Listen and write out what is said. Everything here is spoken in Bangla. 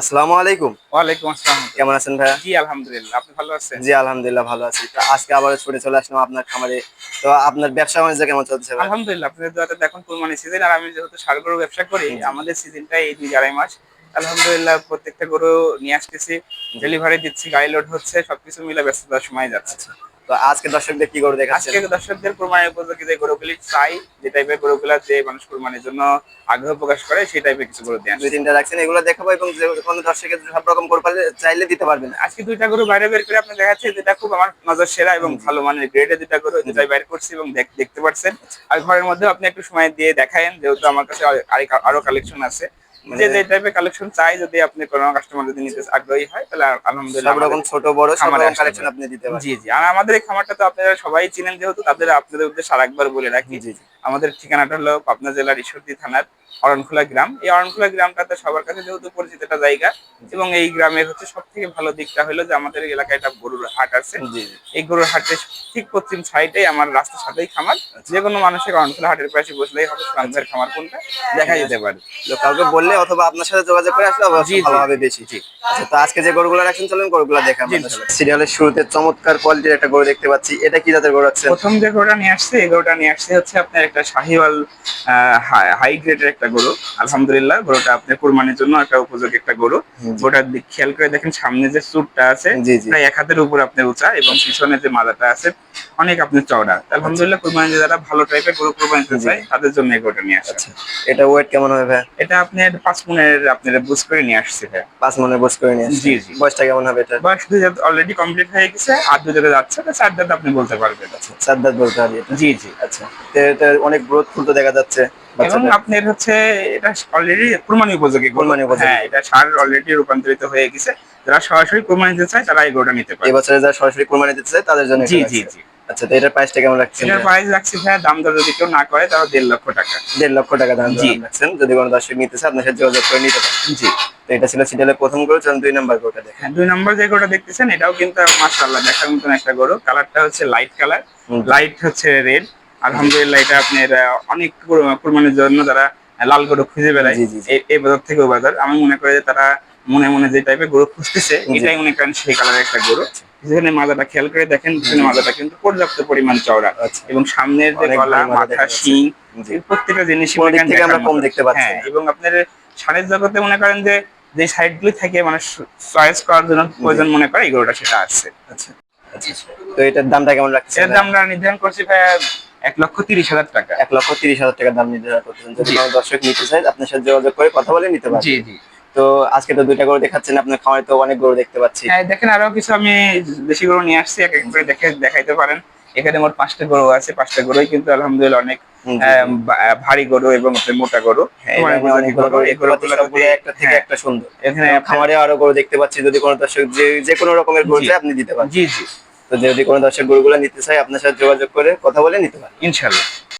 আসসালামু আলাইকুম। ওয়ালাইকুম আসসালাম। কেমন আছেন ভাইয়া? জি আলহামদুলিল্লাহ। আপনি ভালো আছেন? জি আলহামদুলিল্লাহ ভালো আছি। তো আজকে আবার ছুটে চলে আসলাম আপনার খামারে। তো আপনার ব্যবসা বাণিজ্য কেমন চলছে? আলহামদুলিল্লাহ আপনাদের দোয়াতে দেখুন কুরবানি সিজন আর আমি যেহেতু ষাড় গরু ব্যবসা করি আমাদের সিজনটা এই দুই আড়াই মাস। আলহামদুলিল্লাহ প্রত্যেকটা গরু নিয়ে আসতেছি ডেলিভারি দিচ্ছি গাড়ি লোড হচ্ছে সবকিছু মিলে ব্যস্ততার সময় যাচ্ছে। তো আজকে দর্শকদের কি করে দেখাচ্ছেন? আজকে দর্শকদের কোরবানির উপযোগী যে গরুগুলি চাই যে টাইপের গরুগুলা যে মানুষ কোরবানির জন্য আগ্রহ প্রকাশ করে সেই টাইপের কিছু গরু আসছি। দুই তিনটা রাখছেন এগুলো দেখাবো এবং যে কোনো দর্শকের সব রকম করে পারলে চাইলে দিতে পারবেন। আজকে দুইটা গরু বাইরে বের করে আপনি দেখাচ্ছে যেটা খুব আমার নজর সেরা এবং ভালো মানের গ্রেডে দুইটা গরু দুটাই বাইর করছি এবং দেখতে পাচ্ছেন আর ঘরের মধ্যে আপনি একটু সময় দিয়ে দেখায়েন যেহেতু আমার কাছে আরও কালেকশন আছে। যে যে টাইপের কালেকশন চাই যদি আপনি কোনো কাস্টমার যদি নিতে আগ্রহী হয় তাহলে আলহামদুলিল্লাহ সব রকম ছোট বড় সব রকম কালেকশন আপনি দিতে পারবেন জি জি। আর আমাদের এই খামারটা তো আপনারা সবাই চিনেন যেহেতু তাদের আপনাদের উদ্দেশ্যে আরেকবার বলে রাখি। জি জি। আমাদের ঠিকানাটা হলো পাবনা জেলার ঈশ্বরদী থানার অরণখোলা গ্রাম। এই অরণখোলা গ্রামটাতে সবার কাছে যেহেতু পরিচিত একটা জায়গা এবং এই গ্রামের হচ্ছে সব থেকে ভালো দিকটা হলো যে আমাদের এলাকায় একটা গরুর হাট আছে। এই গরুর হাটের ঠিক পশ্চিম সাইডে আমার রাস্তার সাথেই খামার। যে কোনো মানুষের অরণখোলা হাটের পাশে বসলেই হবে সুনামদের খামার কোনটা? দেখা যেতে পারে। কাউকে বললে অথবা আপনার সাথে যোগাযোগ করে আসলে। ভালো হবে বেশি। ঠিক আচ্ছা তো আজকে যে গরুগুলো রাখছেন চলুন গরুগুলো দেখা। সিরিয়ালের শুরুতে চমৎকার কোয়ালিটির একটা গরু দেখতে পাচ্ছি। এটা কি জাতের গরু আছে? প্রথম যে গরুটা নিয়ে আসছে এই গরুটা নিয়ে আসছে হচ্ছে আপনার একটা শাহিওয়াল হাই গ্রেডের একটা গরু। আলহামদুলিল্লাহ গরুটা আপনার কুরবানির জন্য একটা উপযোগী একটা গরু। হুম, জি। গরুটা দিক খেয়াল করে দেখেন সামনে যে চুটটা আছে প্রায় এক হাতের উপর আপনার উঁচা এবং পিছনে যে মাজাটা আছে অনেক আপনার চওড়া। আলহামদুলিল্লাহ কুরবানি যারা ভালো টাইপের গরু কুরবানি দিতে। চায় তাদের জন্য এই গরুটা নিয়ে আসছে আচ্ছা। এটা ওয়েট কেমন হবে ভাই এটা আপনার পাঁচ মনের আপনার বুঝ করে নিয়ে আসছে ভাই পাঁচ মনে বস করে নিয়ে। জি, জি। বয়সটা কেমন হবে এটা? বয়স দুই অলরেডি কমপ্লিট হয়ে গেছে আর দুই জায়গায় যাচ্ছে তো চার দাঁত আপনি বলতে পারবেন। চার দাঁত বলতে হবে এটা। জি জি। আচ্ছা। এটা অনেক গ্রোথ ফুল তো দেখা যাচ্ছে এবং আপনার হচ্ছে এটা অলরেডি কুরবানি উপযোগী। কুরবানি উপযোগী। হ্যাঁ এটা সার অলরেডি রূপান্তরিত হয়ে গেছে। যারা সরাসরি কুরবানি দিতে চায় তারা এই গরুটা নিতে পারে। এবছরে যারা সরাসরি কোরবানি দিতে চায় তাদের জন্য জি জি জি। আচ্ছা তো এটার প্রাইসটা কেমন রাখছেন এটার প্রাইস রাখছি ভাই দাম দর যদি কেউ না করে তাহলে দেড় লক্ষ টাকা। দেড় লক্ষ টাকা দাম জি। রাখছেন যদি কোনো দর্শক নিতে চায় আপনার সাথে যোগাযোগ করে নিতে পারেন। জি। তো এটা ছিল সিরিয়ালের প্রথম গরু চলুন দুই নাম্বার গরুটা দেখেন হ্যাঁ দুই নম্বর যে গরুটা দেখতেছেন এটাও কিন্তু মাশাআল্লাহ দেখার মতন একটা গরু। কালারটা হচ্ছে লাইট কালার লাইট হচ্ছে রেড আলহামদুলিল্লাহ এটা আপনার অনেক কুর- কুরবানির জন্য যারা লাল গরু খুঁজে বেড়ায়। এই- বাজার থেকে বাজার। আমি মনে করি যে তারা মনে মনে যে টাইপের গরু খুঁজতেছে এটাই মনে করেন সেই কালারের একটা গরু। যেখানে মাজাটা খেয়াল করে দেখেন পিছনে মাজাটা কিন্তু পর্যাপ্ত পরিমাণ চওড়া আচ্ছা। এবং সামনের যে গলা মাথা শিং প্রত্যেকটা জিনিস আমরা কম দেখতে পাচ্ছি? হ্যাঁ এবং আপনার সারের জগতে মনে করেন যে যে সাইড গুলি থেকে মানে চয়েস করার জন্য প্রয়োজন মনে করে এই গরুটা সেটা আছে। আচ্ছা আচ্ছা। তো এটার দামটা কেমন রাখছেন এর দাম আমরা নির্ধারণ করছি ভাই এক লক্ষ তিরিশ হাজার টাকা। এক লক্ষ তিরিশ হাজার টাকার দাম নির্ধারণ করতেছেন যদি দর্শক নিতে চায় আপনার সাথে যোগাযোগ করে কথা বলে নিতে পারেন জি জি। তো আজকে তো দুইটা গরু দেখাচ্ছেন আপনার খামারে তো অনেক গরু দেখতে পাচ্ছি। হ্যাঁ দেখেন আরও কিছু আমি দেশি গরু নিয়ে আসছি এক এক করে দেখে দেখাইতে পারেন। এখানে মোট পাঁচটা গরু আছে পাঁচটা গরুই কিন্তু আলহামদুলিল্লাহ অনেক ভারী গরু এবং মোটা গরু। হ্যাঁ, একটা থেকে হ্যাঁ, একটা সুন্দর। এখানে খামারে আরও গরু দেখতে পাচ্ছি যদি কোনো দর্শক যে যে কোনো রকমের গরু। আপনি দিতে পারেন। জি জি। তো যদি কোনো দর্শক গরুগুলো নিতে চায় আপনার সাথে যোগাযোগ করে কথা বলে নিতে পারেন। ইনশাল্লাহ